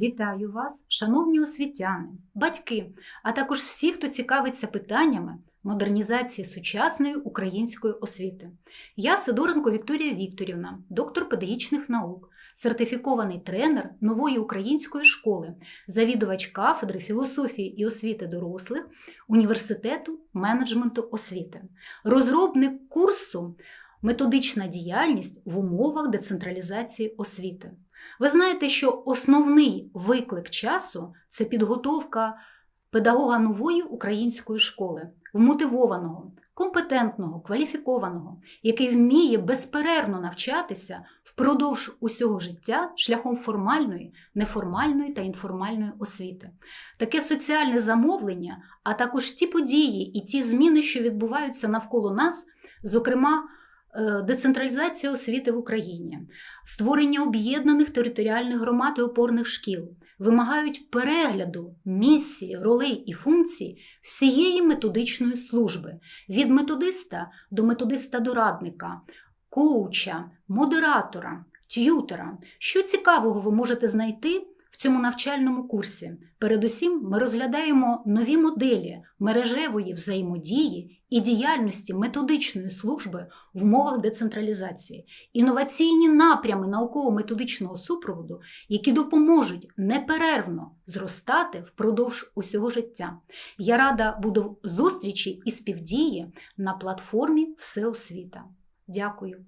Вітаю вас, шановні освітяни, батьки, а також всі, хто цікавиться питаннями модернізації сучасної української освіти. Я Сидоренко Вікторія Вікторівна, доктор педагогічних наук, сертифікований тренер нової української школи, завідувач кафедри філософії і освіти дорослих університету менеджменту освіти, розробник курсу Методична діяльність в умовах децентралізації освіти. Ви знаєте, що основний виклик часу це підготовка педагога нової української школи, вмотивованого, компетентного, кваліфікованого, який вміє безперервно навчатися впродовж усього життя шляхом формальної, неформальної та інформальної освіти. Таке соціальне замовлення, а також ті події і ті зміни, що відбуваються навколо нас, зокрема. Е, Децентралізація освіти в Україні, створення об'єднаних територіальних громад і опорних шкіл вимагають перегляду місії, ролей і функцій всієї методичної служби від методиста до методиста-дорадника, коуча, модератора, т'ютера. Що цікавого ви можете знайти цьому навчальному курсі? Передусім, ми розглядаємо нові моделі мережевої взаємодії і діяльності методичної служби в умовах децентралізації, інноваційні напрями науково-методичного супроводу, які допоможуть неперервно зростати впродовж усього життя. Я рада буду зустрічі і співдії на платформі Всеосвіта. Дякую.